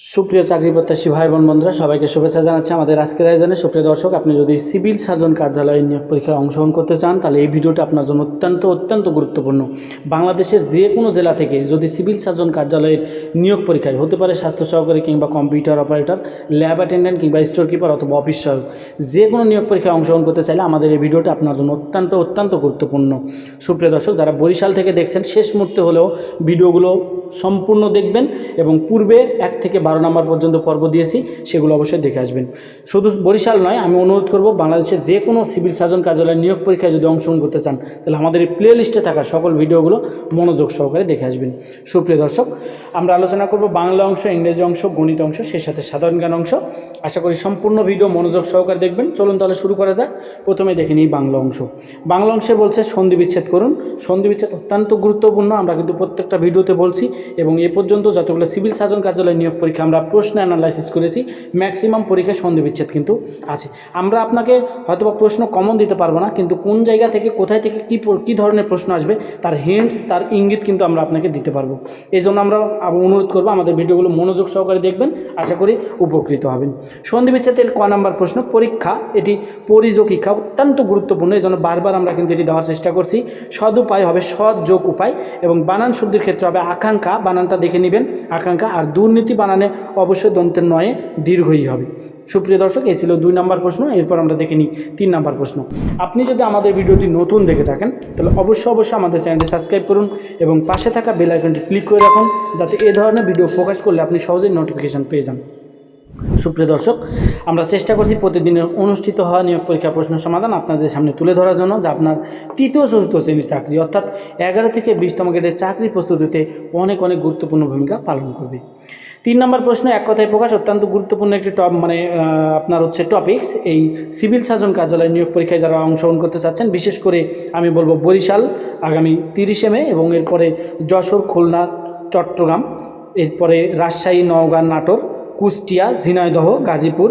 সুপ্রিয় চাকরি প্রত্যাশী ভাই বোন বন্ধুরা, সবাইকে শুভেচ্ছা জানাচ্ছি আমাদের আজকের আয়োজনে। সুপ্রিয় দর্শক, আপনি যদি সিভিল সার্জন কার্যালয়ে নিয়োগ পরীক্ষায় অংশগ্রহণ করতে চান, তাহলে এই ভিডিওটা আপনার জন্য অত্যন্ত অত্যন্ত গুরুত্বপূর্ণ। বাংলাদেশের যে কোনো জেলা থেকে যদি সিভিল সার্জন কার্যালয়ের নিয়োগ পরীক্ষায়, হতে পারে স্বাস্থ্য সহকারী কিংবা কম্পিউটার অপারেটর, ল্যাব অ্যাটেন্ডেন্ট কিংবা স্টোর কিপার অথবা অফিস সহায়ক, যে কোনো নিয়োগ পরীক্ষায় অংশগ্রহণ করতে চাইলে আমাদের এই ভিডিওটা আপনার জন্য অত্যন্ত অত্যন্ত গুরুত্বপূর্ণ। সুপ্রিয় দর্শক, যারা বরিশাল থেকে দেখছেন, শেষ মুহূর্তে হলেও ভিডিওগুলো সম্পূর্ণ দেখবেন এবং পূর্বে এক থেকে বারো নম্বর পর্যন্ত পর্ব দিয়েছি, সেগুলো অবশ্যই দেখে আসবেন। শুধু বরিশাল নয়, আমি অনুরোধ করব বাংলাদেশের যে কোনো সিভিল সার্জন কার্যালয়ের নিয়োগ পরীক্ষায় যদি অংশগ্রহণ করতে চান, তাহলে আমাদের এই প্লে লিস্টে থাকা সকল ভিডিওগুলো মনোযোগ সহকারে দেখে আসবেন। সুপ্রিয় দর্শক, আমরা আলোচনা করব বাংলা অংশ, ইংরেজি অংশ, গণিত অংশ, সেই সাথে সাধারণ জ্ঞান অংশ। আশা করি সম্পূর্ণ ভিডিও মনোযোগ সহকারে দেখবেন। চলুন তাহলে শুরু করা যাক। প্রথমে দেখে নিই বাংলা অংশ। বাংলা অংশে বলছে সন্ধি বিচ্ছেদ করুন। সন্ধি বিচ্ছেদ অত্যন্ত গুরুত্বপূর্ণ, আমরা কিন্তু প্রত্যেকটা ভিডিওতে বলছি এবং এ পর্যন্ত যতগুলো সিভিল সার্জন কার্যালয় নিয়োগ পরীক্ষা আমরা প্রশ্ন অ্যানালাইসিস করেছি ম্যাক্সিমাম পরীক্ষায় সন্ধি বিচ্ছেদ কিন্তু আছে। আমরা আপনাকে হয়তোবা প্রশ্ন কমন দিতে পারব না, কিন্তু কোন জায়গা থেকে, কোথায় থেকে কী কী ধরনের প্রশ্ন আসবে, তার হিন্টস তার ইঙ্গিত কিন্তু আমরা আপনাকে দিতে পারব। এই জন্য আমরা অনুরোধ করব, আমাদের ভিডিওগুলো মনোযোগ সহকারে দেখবেন, আশা করি উপকৃত হবেন। সন্ধি বিচ্ছেদের ক নাম্বার প্রশ্ন, পরীক্ষা, এটি পরিযোগ শিক্ষা অত্যন্ত গুরুত্বপূর্ণ এই জন্য বারবার আমরা কিন্তু এটি দেওয়ার চেষ্টা করছি। সদ উপায় হবে সৎ যোগ উপায় এবং বানান শুদ্ধির ক্ষেত্রে হবে আকাঙ্ক্ষা, বানানটা দেখে নেবেন, আকাঙ্ক্ষা আর দুর্নীতি বানানে অবশ্যই দন্তের নয়ে, দীর্ঘই হবে। সুপ্রিয় দর্শক, এই ছিল দুই নম্বর প্রশ্ন, এরপর আমরা দেখে নিই তিন নাম্বার প্রশ্ন। আপনি যদি আমাদের ভিডিওটি নতুন দেখে থাকেন, তাহলে অবশ্যই অবশ্যই আমাদের চ্যানেলটি সাবস্ক্রাইব করুন এবং পাশে থাকা বেল আইকনটি ক্লিক করে রাখুন, যাতে এ ধরনের ভিডিও ফোকাস করলে আপনি সহজেই নোটিফিকেশান পেয়ে যান। সুপ্রিয় দর্শক, আমরা চেষ্টা করছি প্রতিদিনের অনুষ্ঠিত হওয়া নিয়োগ পরীক্ষা প্রশ্ন সমাধান আপনাদের সামনে তুলে ধরার জন্য, যা আপনার তৃতীয় চতুর্থ শ্রেণির চাকরি, অর্থাৎ এগারো থেকে বিশতম গ্রেডের চাকরি প্রস্তুতিতে অনেক অনেক গুরুত্বপূর্ণ ভূমিকা পালন করবে। তিন নম্বর প্রশ্ন, এক কথায় প্রকাশ, অত্যন্ত গুরুত্বপূর্ণ একটি টপ মানে আপনার হচ্ছে টপিকস। এই সিভিল সার্জন কার্যালয় নিয়োগ পরীক্ষায় যারা অংশগ্রহণ করতে চাচ্ছেন, বিশেষ করে আমি বলব বরিশাল আগামী তিরিশে মে এবং এরপরে যশোর, খুলনা, চট্টগ্রাম, এরপরে রাজশাহী, নওগাঁ, নাটোর কুষ্টিয়া, ঝিনাইদহ, গাজীপুর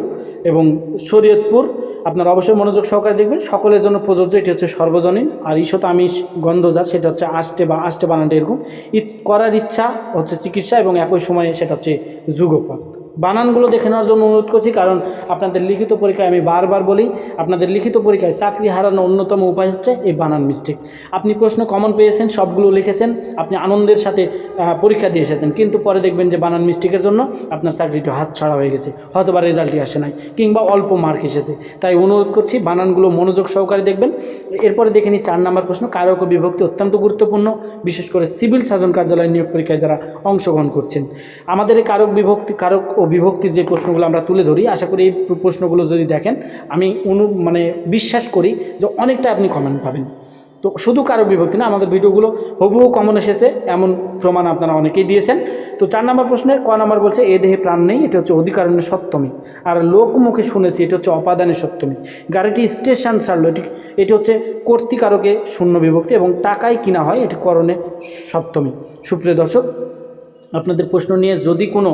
এবং শরীয়তপুর। আপনারা অবশ্যই মনোযোগ সহকারে দেখবেন। সকলের জন্য প্রযোজ্য, এটি হচ্ছে সর্বজনীন। আর ঈশত আমিষ গন্ধজাত সেটা হচ্ছে আষ্টে বা আষ্টে বানানটা এরকম। করার ইচ্ছা হচ্ছে চিকিৎসা এবং একই সময়ে সেটা হচ্ছে যুগপাত বানানগুলো দেখে নেওয়ার জন্য অনুরোধ করছি, কারণ আপনাদের লিখিত পরীক্ষায় আমি বারবার বলি, আপনাদের লিখিত পরীক্ষায় চাকরি হারানোর অন্যতম উপায় হচ্ছে এই বানান মিস্টেক। আপনি প্রশ্ন কমন পেয়েছেন, সবগুলো লিখেছেন, আপনি আনন্দের সাথে পরীক্ষা দিয়ে এসেছেন, কিন্তু পরে দেখবেন যে বানান মিস্টেকের জন্য আপনার চাকরিটি হাত ছাড়া হয়ে গেছে হয়তো বা রেজাল্টই আসে নাই, কিংবা অল্প মার্ক এসেছে। তাই অনুরোধ করছি, বানানগুলো মনোযোগ সহকারে দেখবেন। এরপরে দেখে নিই চার নম্বর প্রশ্ন কারক ও বিভক্তি অত্যন্ত গুরুত্বপূর্ণ, বিশেষ করে সিভিল সার্জন কার্যালয় নিয়োগ পরীক্ষায় যারা অংশগ্রহণ করছেন। আমাদের কারক বিভক্তি, কারক ও বিভক্তির যে প্রশ্নগুলো আমরা তুলে ধরি, আশা করি এই প্রশ্নগুলো যদি দেখেন, আমি অনু মানে বিশ্বাস করি যে অনেকটা আপনি কমেন্ট পাবেন। তো শুধু কারও বিভক্তি না, আমাদের ভিডিওগুলো হুবহু কমন এসেছে, এমন প্রমাণ আপনারা অনেকেই দিয়েছেন। তো চার নম্বর প্রশ্নের ক নম্বর বলছে, এ দেহে প্রাণ নেই, এটা হচ্ছে অধিকারণের সপ্তমী। আর লোকমুখে শুনেছি, এটা হচ্ছে অপাদানের সপ্তমী। গাড়িটি স্টেশন ছাড়লো, এটি এটি হচ্ছে কর্তিকারকে শূন্য বিভক্তি এবং টাকায় কিনা হয়, এটি করণে সপ্তমী। সুপ্রিয় দর্শক আপনাদের প্রশ্ন নিয়ে যদি কোনো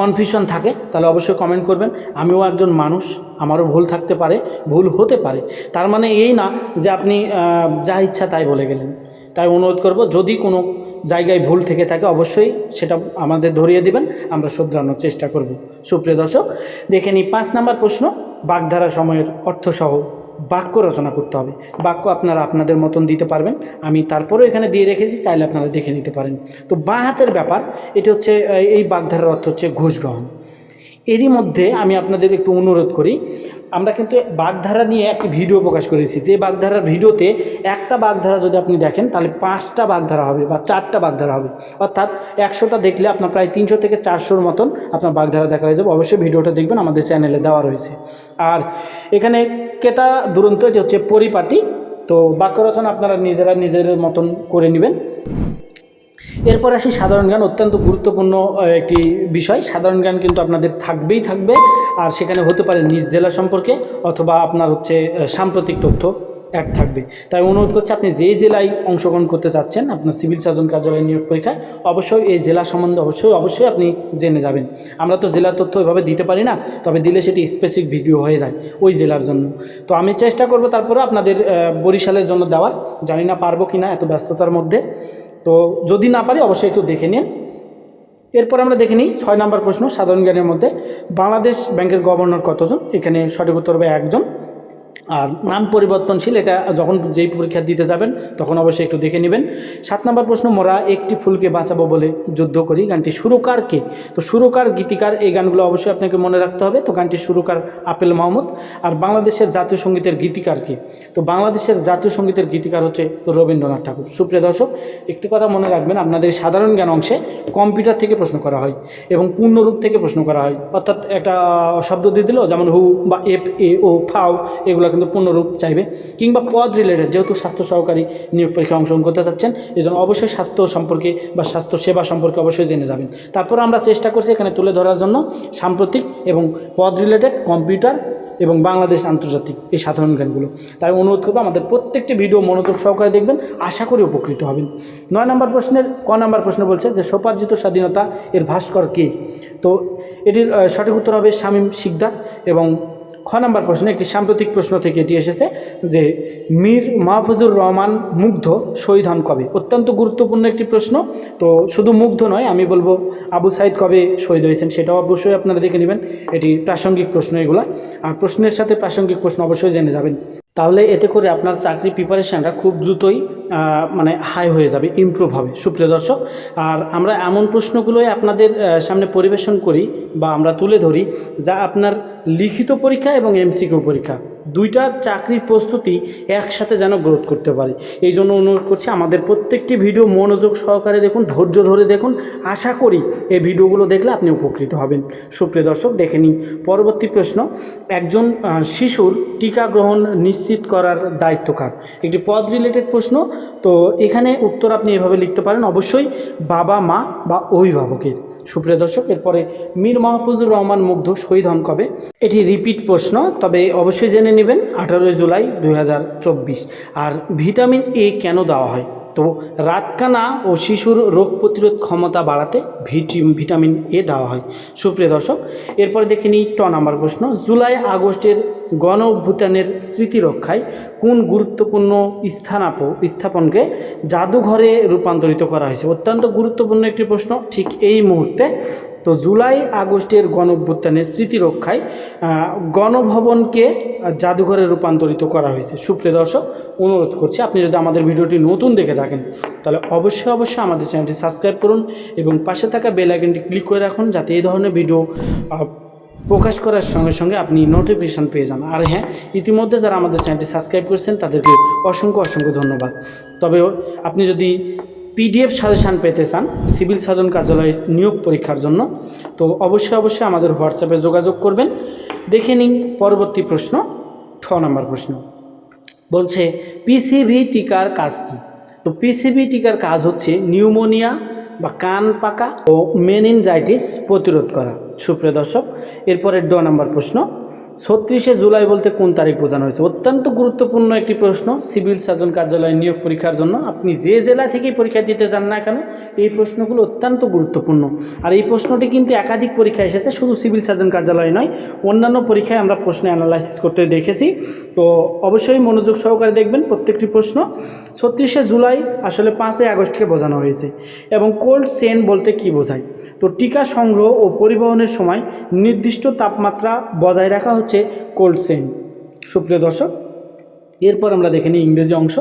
কনফিউশন থাকে, তাহলে অবশ্যই কমেন্ট করবেন। আমিও একজন মানুষ, আমারও ভুল থাকতে পারে, ভুল হতে পারে। তার মানে এই না যে আপনি যা ইচ্ছা তাই বলে গেলেন। তাই অনুরোধ করব, যদি কোনো জায়গায় ভুল থেকে থাকে, অবশ্যই সেটা আমাদের ধরিয়ে দিবেন, আমরা শুধরানোর চেষ্টা করব। সুপ্রিয় দর্শক, দেখে নিই পাঁচ নাম্বার প্রশ্ন, বাগধারা সময়ের অর্থসহ। বাক্য রচনা করতে হবে। বাক্য আপনারা আপনাদের মতন দিতে পারবেন। আমি তারপরেও এখানে দিয়ে রেখেছি, চাইলে আপনারা দেখে নিতে পারেন। তো বাঁ হাতের ব্যাপার, এটি হচ্ছে, এই বাগধারার অর্থ হচ্ছে ঘুষ গ্রহণ। এরই মধ্যে আমি আপনাদের একটু অনুরোধ করি, আমরা কিন্তু বাগধারা নিয়ে একটি ভিডিও প্রকাশ করেছি। যে বাগধারার ভিডিওতে একটা বাগধারা যদি আপনি দেখেন, তাহলে পাঁচটা বাগধারা হবে বা চারটা বাগধারা হবে। অর্থাৎ একশোটা দেখলে আপনার প্রায় তিনশো থেকে চারশোর মতন আপনার বাগধারা দেখা হয়ে যাবে। অবশ্যই ভিডিওটা দেখবেন, আমাদের চ্যানেলে দেওয়া রয়েছে। আর এখানে কেতা দুরন্ত এটি হচ্ছে পরিপাটি, তো বাক্য রচনা আপনারা নিজেরা নিজেদের মতন করে নেবেন। এরপর আসি সাধারণ জ্ঞান, অত্যন্ত গুরুত্বপূর্ণ একটি বিষয়। সাধারণ জ্ঞান কিন্তু আপনাদের থাকবেই থাকবে, আর সেখানে হতে পারে নিজ জেলা সম্পর্কে অথবা আপনার হচ্ছে সাম্প্রতিক তথ্য। এক থাকবে। তাই অনুরোধ করছি, আপনি যেই জেলায় অংশগ্রহণ করতে চাচ্ছেন, আপনার সিভিল সার্জন কার্যালয় নিয়োগ পরীক্ষায়, অবশ্যই এই জেলা সম্বন্ধে অবশ্যই অবশ্যই আপনি জেনে যাবেন। আমরা তো জেলার তথ্য এভাবে দিতে পারি না, তবে দিলে সেটি স্পেসিফিক ভিডিও হয়ে যায় ওই জেলার জন্য। তো আমি চেষ্টা করব তারপরে আপনাদের বরিশালের জন্য দেওয়ার। জানি না পারব কি না এত ব্যস্ততার মধ্যে। তো যদি না পারি, অবশ্যই একটু দেখে নিন। এরপর আমরা দেখে নিই, ছয় নম্বর প্রশ্ন, সাধারণ জ্ঞানের মধ্যে, বাংলাদেশ ব্যাংকের গভর্নর কতজন? এখানে সঠিক উত্তর হবে একজন। আর নাম পরিবর্তনশীল, এটা যখন যেই পরীক্ষা দিতে যাবেন, তখন অবশ্যই একটু দেখে নেবেন। সাত নম্বর প্রশ্ন, মোরা একটি ফুলকে বাঁচাবো বলে যুদ্ধ করি, গানটি সুরকার কে? তো সুরকার, গীতিকার, এই গানগুলো অবশ্যই আপনাকে মনে রাখতে হবে। তো গানটি সুরকার আপেল মাহমুদ। আর বাংলাদেশের জাতীয় সঙ্গীতের গীতিকার কে? তো বাংলাদেশের জাতীয় সঙ্গীতের গীতিকার হচ্ছে রবীন্দ্রনাথ ঠাকুর। সুপ্রিয় দর্শক, একটি কথা মনে রাখবেন, আপনাদের সাধারণ জ্ঞান অংশে কম্পিউটার থেকে প্রশ্ন করা হয় এবং পূর্ণরূপ থেকে প্রশ্ন করা হয়। অর্থাৎ একটা শব্দ দিয়ে দিল, যেমন হু বা এফ, এ, ও, ফাও, এগুলো কিন্তু পূর্ণরূপ চাইবে কিংবা পদ রিলেটেড যেহেতু স্বাস্থ্য সহকারী নিয়োগ পরীক্ষা অংশগ্রহণ করতে চাচ্ছেন এই জন্য অবশ্যই স্বাস্থ্য সম্পর্কে বা স্বাস্থ্য সেবা সম্পর্কে অবশ্যই জেনে যাবেন। তারপর আমরা চেষ্টা করছি এখানে তুলে ধরার জন্য সাম্প্রতিক এবং পদ রিলেটেড কম্পিউটার এবং বাংলাদেশ আন্তর্জাতিক এই সাধারণ জ্ঞানগুলো। তাই অনুরোধ করব আমাদের প্রত্যেকটি ভিডিও মনোযোগ সহকারে দেখবেন, আশা করি উপকৃত হবেন। নয় নম্বর প্রশ্নের, ক নম্বর প্রশ্ন বলছে যে সোপার্জিত স্বাধীনতা এর ভাস্কর কে? তো এটির সঠিক উত্তর হবে শামীম শিকদার এবং খ নম্বর প্রশ্ন একটি সাম্প্রতিক প্রশ্ন থেকে এটি এসেছে যে, মীর মাহফুজুর রহমান মুগ্ধ শহীদ হন কবে? অত্যন্ত গুরুত্বপূর্ণ একটি প্রশ্ন। তো শুধু মুগ্ধ নয়, আমি বলব আবু সাইদ কবে শহীদ হয়েছেন সেটাও অবশ্যই আপনারা দেখে নেবেন। এটি প্রাসঙ্গিক প্রশ্ন এগুলো। আর প্রশ্নের সাথে প্রাসঙ্গিক প্রশ্ন অবশ্যই জেনে যাবেন। তাহলে এতে করে আপনার চাকরি প্রিপারেশানটা খুব দ্রুতই মানে হাই হয়ে যাবে ইমপ্রুভ হবে। সুপ্রিয় দর্শক, আর আমরা এমন প্রশ্নগুলোই আপনাদের সামনে পরিবেশন করি বা আমরা তুলে ধরি যা আপনার লিখিত পরীক্ষা এবং এমসিকিউ পরীক্ষা। দুইটা চাকরির প্রস্তুতি একসাথে যেন গ্রোথ করতে পারে। এই জন্য অনুরোধ করছি আমাদের প্রত্যেকটি ভিডিও মনোযোগ সহকারে দেখুন, ধৈর্য ধরে দেখুন। আশা করি এই ভিডিওগুলো দেখলে আপনি উপকৃত হবেন। সুপ্রিয় দর্শক, দেখে নিন। পরবর্তী প্রশ্ন, একজন শিশুর টিকা গ্রহণ নিশ্চিত করার দায়িত্ব কার? একটি পদ রিলেটেড প্রশ্ন, তো এখানে উত্তর আপনি এভাবে লিখতে পারেন, অবশ্যই বাবা, মা বা অভিভাবকের। সুপ্রিয় দর্শক, এরপরে, মীর মাহফুজুর রহমান মুগ্ধ শহীদ হন কবে? এটি রিপিট প্রশ্ন, তবে অবশ্যই জেনে নেবেন আঠারোই জুলাই দু হাজার চব্বিশ। আর ভিটামিন এ কেন দেওয়া হয়? তো রাতকানা ও শিশুর রোগ প্রতিরোধ ক্ষমতা বাড়াতে ভিটি ভিটামিন এ দেওয়া হয়। সুপ্রিয় দর্শক, এরপরে দেখে নিই ট নাম্বার প্রশ্ন। জুলাই আগস্টের গণ অভ্যুত্থানের স্মৃতি রক্ষায় কোন গুরুত্বপূর্ণ স্থানাপ স্থাপনকে জাদুঘরে রূপান্তরিত করা হয়েছে? অত্যন্ত গুরুত্বপূর্ণ একটি প্রশ্ন। ঠিক এই মুহূর্তে তো জুলাই আগস্টের গণ অভ্যুত্থানের স্মৃতি রক্ষায় গণভবনকে জাদুঘরে রূপান্তরিত করা হয়েছে। সুপ্রিয় দর্শক, অনুরোধ করছি, আপনি যদি আমাদের ভিডিওটি নতুন দেখে থাকেন, তাহলে অবশ্যই অবশ্যই আমাদের চ্যানেলটি সাবস্ক্রাইব করুন এবং পাশে থাকা বেল আইকনটি ক্লিক করে রাখুন, যাতে এই ধরনের ভিডিও প্রকাশ করার সঙ্গে সঙ্গে আপনি নোটিফিকেশান পেয়ে যান। আর হ্যাঁ ইতিমধ্যে যারা আমাদের চ্যানেলটি সাবস্ক্রাইব করছেন, তাদেরকে অসংখ্য অসংখ্য ধন্যবাদ। তবে আপনি যদি পিডিএফ সাজেশান পেতে চান, সিভিল সার্জন কার্যালয়ের নিয়োগ পরীক্ষার জন্য, তো অবশ্যই অবশ্যই আমাদের হোয়াটসঅ্যাপে যোগাযোগ করবেন। দেখে নিন পরবর্তী প্রশ্ন, ছ নম্বর প্রশ্ন। বলছে পিসিভি টিকার কাজ কী? তো পিসিভি টিকার কাজ হচ্ছে নিউমোনিয়া বা কান পাকা ও মেনিনজাইটিস প্রতিরোধ করা। সুপ্রিয় দর্শক, এরপরে ড নাম্বার প্রশ্ন। ছত্রিশে জুলাই বলতে কোন তারিখ বোঝানো হয়েছে? অত্যন্ত গুরুত্বপূর্ণ একটি প্রশ্ন, সিভিল সার্জন কার্যালয়ে নিয়োগ পরীক্ষার জন্য। আপনি যে জেলা থেকেই পরীক্ষা দিতে চান না কেন, এই প্রশ্নগুলো অত্যন্ত গুরুত্বপূর্ণ। আর এই প্রশ্নটি কিন্তু একাধিক পরীক্ষা এসেছে, শুধু সিভিল সার্জন কার্যালয় নয়, অন্যান্য পরীক্ষায় আমরা প্রশ্ন অ্যানালাইসিস করতে দেখেছি। তো অবশ্যই মনোযোগ সহকারে দেখবেন প্রত্যেকটি প্রশ্ন। ছত্রিশে জুলাই আসলে পাঁচই আগস্টকে বোঝানো হয়েছে। এবং কোল্ড চেন বলতে কি বোঝায়? তো টিকা সংগ্রহ ও পরিবহনের সময় নির্দিষ্ট তাপমাত্রা বজায় রাখা হচ্ছে কোল্ড চেন সুপ্রিয় দর্শক, এরপর আমরা দেখে নিই ইংরেজি অংশ।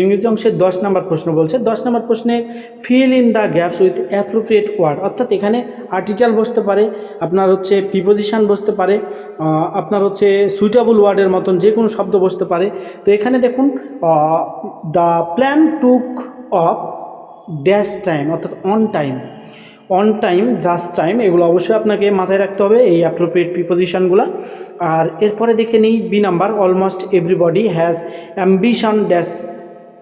ইংরেজি অংশের দশ নম্বর প্রশ্ন বলছে, দশ নম্বর প্রশ্নে fill in the gaps with appropriate word অর্থাৎ এখানে আর্টিকেল বসতে পারে, আপনার হচ্ছে প্রিপোজিশন বসতে পারে আপনার হচ্ছে সুইটেবল ওয়ার্ডের মতন যে কোনো শব্দ বসতে পারে। তো এখানে দেখুন the plan took off dash time অর্থাৎ on time on time just time এগুলো অবশ্যই আপনাকে মাথায় রাখতে হবে এই অ্যাপ্রোপ্রিয়েট প্রিপোজিশনগুলো আর এরপরে দেখে নিই B number almost everybody has ambition dash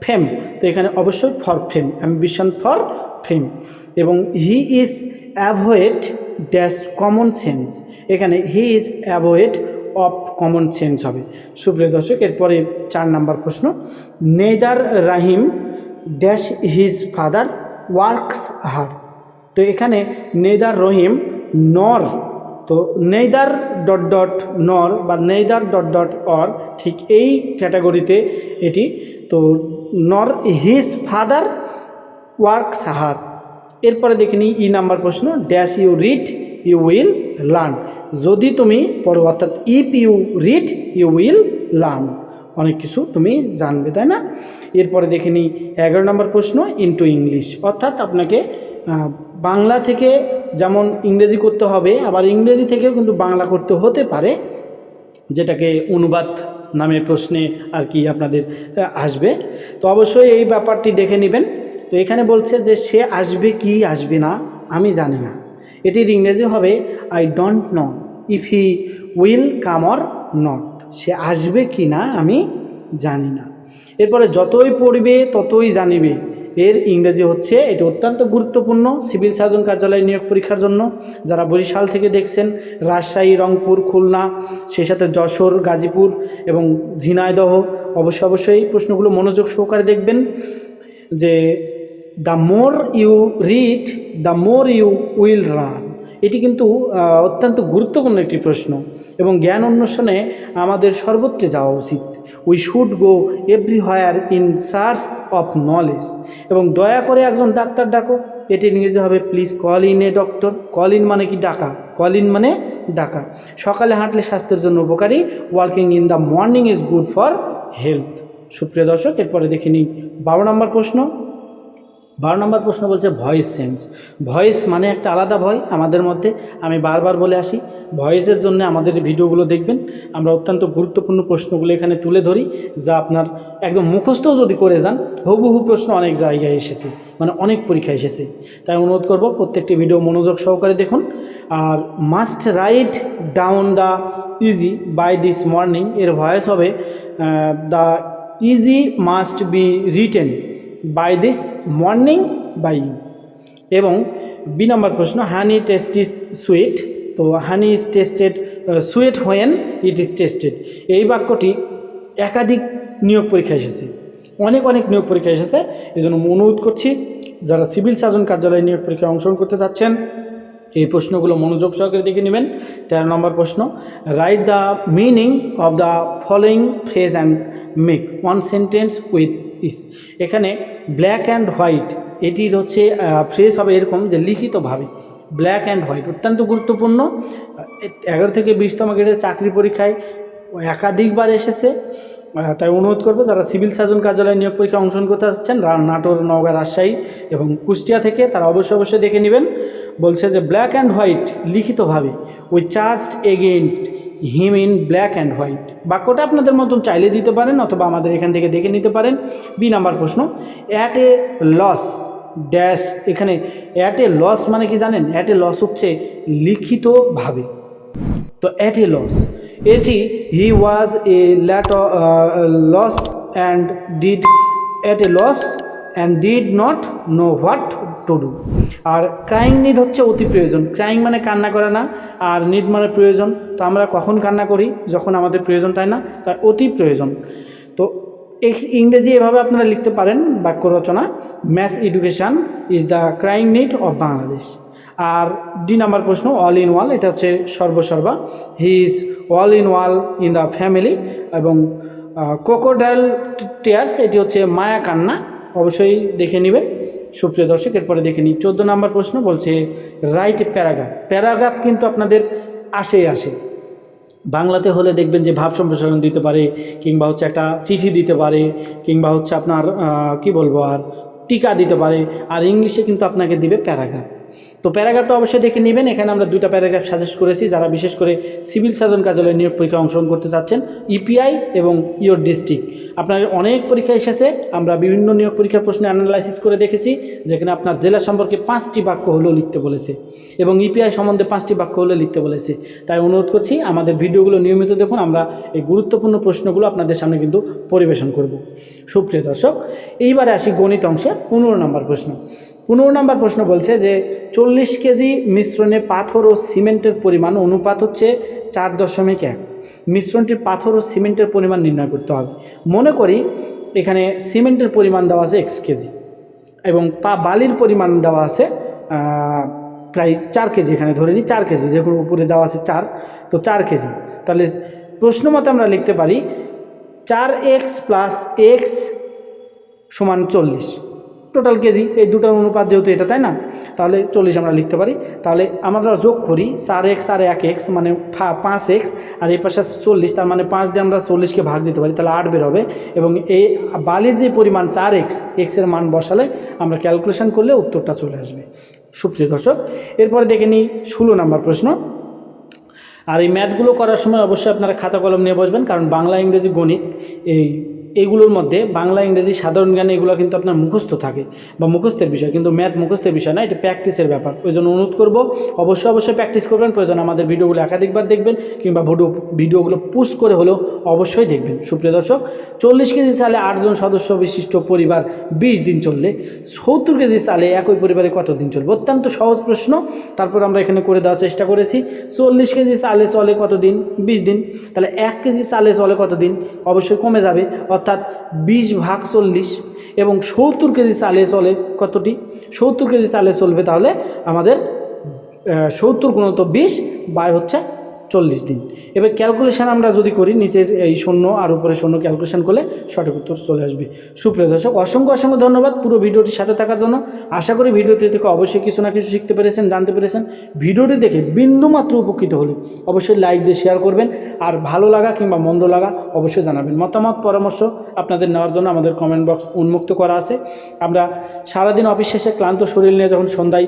fame তো এখানে অবশ্যই for fame ambition for fame এবং he is avoid dash common sense এখানে he is avoid of common sense হবে। সুপ্রিয় দর্শক, এরপরে চার নাম্বার প্রশ্ন। Neither Rahim dash his father works her তো এখানে নেদার রহিম নর, তো নেইদার ডট ডট নর বা নেইদার ডট ডট অর ঠিক এই ক্যাটাগরিতে এটি, তো নর হিজ ফাদার ওয়ার্ক সাহার। এরপরে দেখে নিই ই নাম্বার প্রশ্ন, dash you read, you will learn. যদি তুমি পড়ো, অর্থাৎ if you read, you will learn. অনেক কিছু তুমি জানবে, তাই না? এরপরে দেখে নিই এগারো নম্বর প্রশ্ন, ইনটু ইংলিশ। অর্থাৎ আপনাকে বাংলা থেকে যেমন ইংরেজি করতে হবে, আবার ইংরেজি থেকেও কিন্তু বাংলা করতে হতে পারে, যেটাকে অনুবাদ নামে প্রশ্নে আর কি আপনাদের আসবে। তো অবশ্যই এই ব্যাপারটি দেখে নেবেন। তো এখানে বলছে যে, সে আসবে কি আসবে না, আমি জানি না। এটির ইংরেজি হবে I don't know if he will come or not সে আসবে কি না, আমি জানি না। এরপরে, যতই পড়বে, ততই জানিবে। এর ইংরেজি হচ্ছে, এটি অত্যন্ত গুরুত্বপূর্ণ সিভিল সার্জন কার্যালয় নিয়োগ পরীক্ষার জন্য। যারা বরিশাল থেকে দেখছেন, রাজশাহী, রংপুর, খুলনা, সেই সাথে যশোর, গাজীপুর এবং ঝিনাইদহ অবশ্যই অবশ্যই প্রশ্নগুলো মনোযোগ সহকারে দেখবেন যে the more you read the more you will run এটি কিন্তু অত্যন্ত গুরুত্বপূর্ণ একটি প্রশ্ন এবং জ্ঞান অন্বেষণে আমাদের সর্বত্রে যাওয়া উচিত। We should go everywhere in search of knowledge এবং দয়া করে একজন ডাক্তার ডাকো। এটি ইংরেজি হবে please call in a doctor call in মানে কি ডাকা? কল ইন মানে ডাকা। সকালে হাঁটলে স্বাস্থ্যের জন্য উপকারী। Working in the morning is good for health সুপ্রিয় দর্শক, এরপরে দেখে নিই বারো নম্বর প্রশ্ন। বারো নম্বর প্রশ্ন বলছে ভয়েস চেঞ্জ। ভয়েস মানে একটা আলাদা ভয়, আমাদের মধ্যে। আমি বারবার বলে আসি, ভয়েসের জন্য আমাদের ভিডিওগুলো দেখবেন। আমরা অত্যন্ত গুরুত্বপূর্ণ প্রশ্নগুলো এখানে তুলে ধরি, যা আপনার একদম মুখস্থও যদি করে যান, হুবহু প্রশ্ন অনেক জায়গায় এসেছে মানে অনেক পরীক্ষা এসেছে। তাই অনুরোধ করব, প্রত্যেকটি ভিডিও মনোযোগ সহকারে দেখুন। আর must write down the essay by this morning এর ভয়েস হবে the essay must be written by this morning by you এবং বি নম্বর প্রশ্ন হানি টেস্ট ইজ সুইট তো honey is tasted sweet when it is tasted এই বাক্যটি একাধিক নিয়োগ পরীক্ষা এসেছে। অনেক অনেক নিয়োগ পরীক্ষা এসেছে। এই জন্য অনুরোধ করছি, যারা সিভিল সার্জন কার্যালয়ে নিয়োগ পরীক্ষায় অংশগ্রহণ করতে চাচ্ছেন, এই প্রশ্নগুলো মনোযোগ সহকারে দেখে নেবেন। তেরো নম্বর প্রশ্ন write the meaning of the following phrase and make one sentence with it এখানে ব্ল্যাক অ্যান্ড হোয়াইট এটির হচ্ছে ফ্রেশ হবে এরকম যে লিখিতভাবে ব্ল্যাক অ্যান্ড হোয়াইট অত্যন্ত গুরুত্বপূর্ণ। এগারো থেকে বিশতম গ্রেডের চাকরি পরীক্ষায় একাধিকবার এসেছে। তাই অনুরোধ করব, যারা সিভিল সার্জন কার্যালয়ে নিয়োগ পরীক্ষায় অংশগ্রহণ করতে যাচ্ছেন রা- নাটোর, নওগাঁ, রাজশাহী এবং কুষ্টিয়া থেকে, তারা অবশ্যই অবশ্যই দেখে নেবেন। বলছে যে ব্ল্যাক অ্যান্ড হোয়াইট লিখিতভাবে we charge against him in black and white বাক্যটা আপনাদের মতন চাইলে দিতে পারেন অথবা আমাদের এখান থেকে দেখে নিতে পারেন। বি নাম্বার প্রশ্ন অ্যাট এ লস ড্যাশ এখানে অ্যাট এ লস মানে কি জানেন? অ্যাট এ লস হচ্ছে লিখিতভাবে। তো অ্যাট এ লস এটি he was a at loss and did at a loss and did not know what to do R crying need হচ্ছে অতি প্রয়োজন। ক্রাইং মানে কান্না করে না, আর নিড মানে প্রয়োজন। তো আমরা কখন কান্না করি? যখন আমাদের প্রয়োজন, তাই না? তাই অতি প্রয়োজন। তো ইংরেজি এভাবে আপনারা লিখতে পারেন বাক্য রচনা mass education is the crying need of Bangladesh R D number প্রশ্ন অল ইন ওয়াল এটা হচ্ছে সর্বসর্বা। He is all in all in the family এবং কোকোডাইল টিয়ার্স এটি হচ্ছে মায়া কান্না, অবশ্যই দেখে নেবেন। সুপ্রিয় দর্শক, এরপরে দেখে নিই। চোদ্দ নাম্বার প্রশ্ন বলছে রাইট প্যারাগ্রাফ প্যারাগ্রাফ কিন্তু আপনাদের আসেই আসে। বাংলাতে হলে দেখবেন যে ভাব সম্প্রসারণ দিতে পারে, কিংবা হচ্ছে একটা চিঠি দিতে পারে, কিংবা হচ্ছে আপনার কি বলব আর, টিকা দিতে পারে। আর ইংলিশে কিন্তু আপনাকে দিবে প্যারাগ্রাফ তো প্যারাগ্রাফটা অবশ্যই দেখে নেবেন। এখানে আমরা দুইটা প্যারাগ্রাফ সাজেস্ট করেছি, যারা বিশেষ করে সিভিল সার্জন কার্যালয়ে নিয়োগ পরীক্ষা অংশগ্রহণ করতে চাচ্ছেন ইপিআই এবং ইওর ডিস্ট্রিক্ট আপনার অনেক পরীক্ষা এসেছে, আমরা বিভিন্ন নিয়োগ পরীক্ষার প্রশ্নে অ্যানালাইসিস করে দেখেছি, যেখানে আপনার জেলা সম্পর্কে পাঁচটি বাক্য হলেও লিখতে বলেছে এবং ইপিআই সম্বন্ধে পাঁচটি বাক্য হলেও লিখতে বলেছে। তাই অনুরোধ করছি, আমাদের ভিডিওগুলো নিয়মিত দেখুন, আমরা এই গুরুত্বপূর্ণ প্রশ্নগুলো আপনাদের সামনে কিন্তু পরিবেশন করব। সুপ্রিয় দর্শক, এইবারে আসি গণিত অংশে পনেরো নম্বর প্রশ্ন। পনেরো নম্বর প্রশ্ন বলছে যে চল্লিশ কেজি মিশ্রণে পাথর ও সিমেন্টের পরিমাণ অনুপাত হচ্ছে চার দশমিক এক। মিশ্রণটির পাথর ও সিমেন্টের পরিমাণ নির্ণয় করতে হবে। মনে করি এখানে সিমেন্টের পরিমাণ দেওয়া আছে এক্স কেজি এবং পা বালির পরিমাণ দেওয়া আছে প্রায় চার কেজি। এখানে ধরে নিই চার কেজি যেগুলো উপরে দেওয়া আছে চার, তো চার কেজি। তাহলে প্রশ্ন মতে আমরা লিখতে পারি চার এক্স প্লাস এক্স সমান চল্লিশ। টোটাল কেজি, এই দুটার অনুপাত যেহেতু এটা, তাই না? তাহলে চল্লিশ আমরা লিখতে পারি। তাহলে আমরা যোগ করি চার এক্স আর এক এক্স মানে পাঁচ এক্স, আর এই পাশে চল্লিশ, তার মানে পাঁচ দিয়ে আমরা চল্লিশকে ভাগ দিতে পারি, তাহলে আট বের হবে। এবং এই বালির যে পরিমাণ চার এক্স এক্সের মান বসালে আমরা ক্যালকুলেশন করলে উত্তরটা চলে আসবে। সুপ্রিয় দর্শক, এরপরে দেখে নিই ষোলো নম্বর প্রশ্ন। আর এই ম্যাথগুলো করার সময় অবশ্যই আপনারা খাতা কলম নিয়ে বসবেন, কারণ বাংলা, ইংরেজি, গণিত এই এইগুলোর মধ্যে বাংলা, ইংরেজি, সাধারণ জ্ঞান এগুলো কিন্তু আপনার মুখস্থ থাকে বা মুখস্থের বিষয়, কিন্তু ম্যাথ মুখস্থের বিষয় না, এটা প্র্যাকটিসের ব্যাপার। ওই জন্য অনুরোধ করব, অবশ্যই অবশ্যই প্র্যাকটিস করবেন, প্রয়োজন আমাদের ভিডিওগুলো একাধিকবার দেখবেন কিংবা ভিডিও, ভিডিওগুলো পুশ করে হলেও অবশ্যই দেখবেন। সুপ্রিয় দর্শক, চল্লিশ কেজি চালে আটজন সদস্য বিশিষ্ট পরিবার, বিশ দিন চললে সত্তর কেজি চালে একই পরিবারে কত দিন চলবে? অত্যন্ত সহজ প্রশ্ন। তারপর আমরা এখানে করে দেওয়ার চেষ্টা করেছি। চল্লিশ কেজি চালে চলে কত দিন? বিশ দিন। তাহলে এক কেজি চালে চলে কত দিন? অবশ্যই কমে যাবে। অর্থাৎ বিশ ভাগ চল্লিশ এবং সত্তর কেজি চালে চলে কতটি? সত্তর কেজি চালে চলবে তাহলে আমাদের সত্তর গুণত বিশ বাই হচ্ছে চল্লিশ দিন। এবার ক্যালকুলেশান আমরা যদি করি, নিচের এই শূন্য আর উপরে শূন্য ক্যালকুলেশান করলে সঠিক উত্তর চলে আসবে। সুপ্রিয় দর্শক, অসংখ্য অসংখ্য ধন্যবাদ পুরো ভিডিওটির সাথে থাকার জন্য। আশা করি ভিডিওটি থেকে অবশ্যই কিছু না কিছু শিখতে পেরেছেন, জানতে পেরেছেন। ভিডিওটি দেখে বিন্দুমাত্র উপকৃত হলে অবশ্যই লাইক দিয়ে শেয়ার করবেন। আর ভালো লাগা কিংবা মন্দ লাগা অবশ্যই জানাবেন। মতামত, পরামর্শ আপনাদের নেওয়ার জন্য আমাদের কমেন্ট বক্স উন্মুক্ত করা আছে। আমরা সারাদিন অফিস শেষে ক্লান্ত শরীর নিয়ে যখন সন্ধ্যায়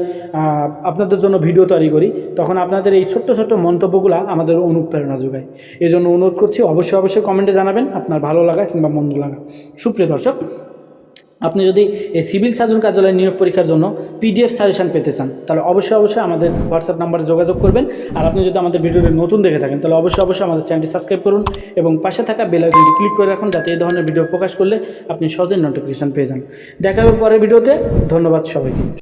আপনাদের জন্য ভিডিও তৈরি করি, তখন আপনাদের এই ছোট্ট ছোট্ট মন্তব্যগুলো আমাদের অনুপ্রেরণা যোগায়। এই জন্য অনুরোধ করছি, অবশ্যই অবশ্যই কমেন্টে জানাবেন, আপনার ভালো লাগা কিংবা মন্দ লাগা। সুপ্রিয় দর্শক, আপনি যদি এই সিভিল সার্জন কার্যালয় নিয়োগ পরীক্ষার জন্য পিডিএফ সাজেশন পেতে চান, তাহলে অবশ্যই অবশ্যই আমাদের হোয়াটসঅ্যাপ নাম্বারে যোগাযোগ করবেন। আর আপনি যদি আমাদের ভিডিওটি নতুন দেখে থাকেন, তাহলে অবশ্যই অবশ্যই আমাদের চ্যানেলটি সাবস্ক্রাইব করুন এবং পাশে থাকা বেল আইকনটি ক্লিক করে রাখুন, যাতে এই ধরনের ভিডিও প্রকাশ করলে আপনি সহজেই নোটিফিকেশান পেয়ে যান। দেখা হবে পরের ভিডিওতে। ধন্যবাদ সবাইকে।